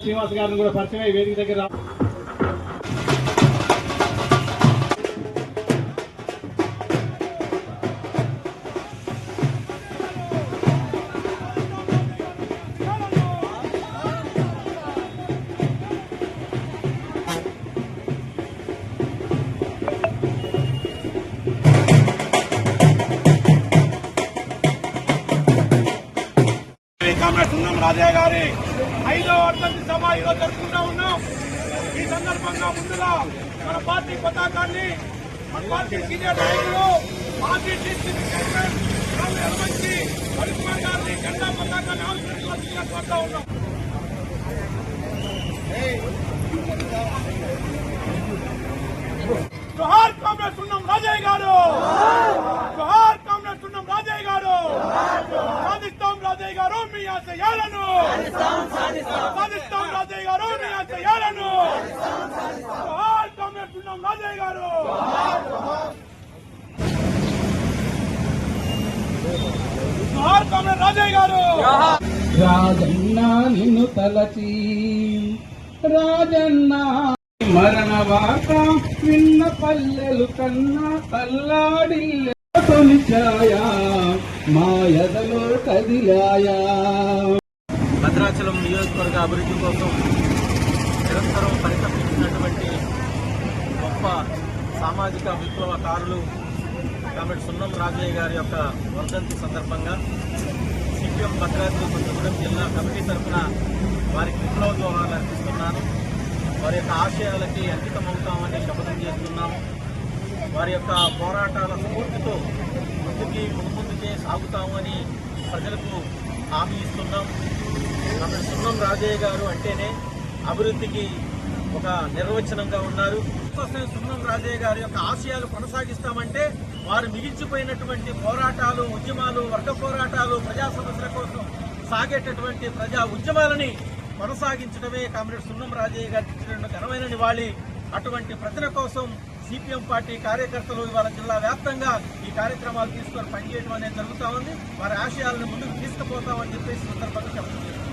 శ్రీనివాస్ గారిని కూడా పరిచయం వేదిక దగ్గర రా- గారి ఐదో వర్ధంతి సభ ఈరోజు జరుపుకుంటా ఉన్నాం. ఈ సందర్భంగా ముందుగా మన పార్టీ పతాకాన్ని మన పార్టీ సీనియర్ నాయకులు party district chairman Rao Yalamanchi Harikumar గారిని జెండా పతాకాన్ని ఆవిష్కరించవలసిందిగా కోరుతా ఉన్నాం జోహార్ కాంగ్రెస్ ఉన్నాం రాజయ్య గారు జోహార్ కాంగ్రెస్ ఉన్నాం రాజయ్య గారు సాధిస్తాం రాజయ్య చేయాలను మీ సాధిస్తాం రాజయ్య గారు మీ ఆశయాలను కాంగ్రెస్ రాజయ్య గారు. కాంగ్రెస్ రాజయ్య గారు. రాజన్న నిన్ను తలచి రాజన్న మరణ వార్త విన్న పల్లెలు కన్నా తల్లాడిల్లె తొలిచాయా? మా ఎదలో కదిలాయా. భద్రాచలం నియోజకవర్గ అభివృద్ధి కోసం నిరంతరం పరితపించినటువంటి గొప్ప సామాజిక విప్లవకారులు కాబట్టి సున్నం రాజయ్య గారి యొక్క వర్ధంతి సందర్భంగా సిపిఎం భద్రాద్రి కొత్తగూడెం జిల్లా కమిటీ తరఫున వారికి విప్లవ జోహాలు అర్పిస్తున్నాను. వారి యొక్క ఆశయాలకి అంకితమవుతామని శపథం చేస్తున్నాము. వారి యొక్క పోరాటాల స్ఫూర్తితో ముందుకి ముందుకే సాగుతామని ప్రజలకు హామీ ఇస్తున్నాం. ఆమె సున్నం రాజయ్య గారు అంటేనే అభివృద్ధికి ఒక నిర్వచనంగా ఉన్నారు. కోసం సున్నం రాజయ్య గారి యొక్క ఆశయాలు కొనసాగిస్తామంటే వారు మిగిల్చిపోయినటువంటి పోరాటాలు ఉద్యమాలు వర్గ పోరాటాలు ప్రజా సమస్యల కోసం సాగేటటువంటి ప్రజా ఉద్యమాలని కొనసాగించడమే కామ్రేడ్ సున్నం రాజయ్య గారికి ఇచ్చినటువంటి ఘనమైన నివాళి. అటువంటి ప్రజల కోసం సిపిఎం పార్టీ కార్యకర్తలు ఇవాళ జిల్లా వ్యాప్తంగా ఈ కార్యక్రమాలు తీసుకొని పనిచేయడం అనేది జరుగుతూ ఉంది. వారి ఆశయాలను ముందుకు తీసుకుపోతామని చెప్పేసి సందర్భంగా చెప్తున్నాను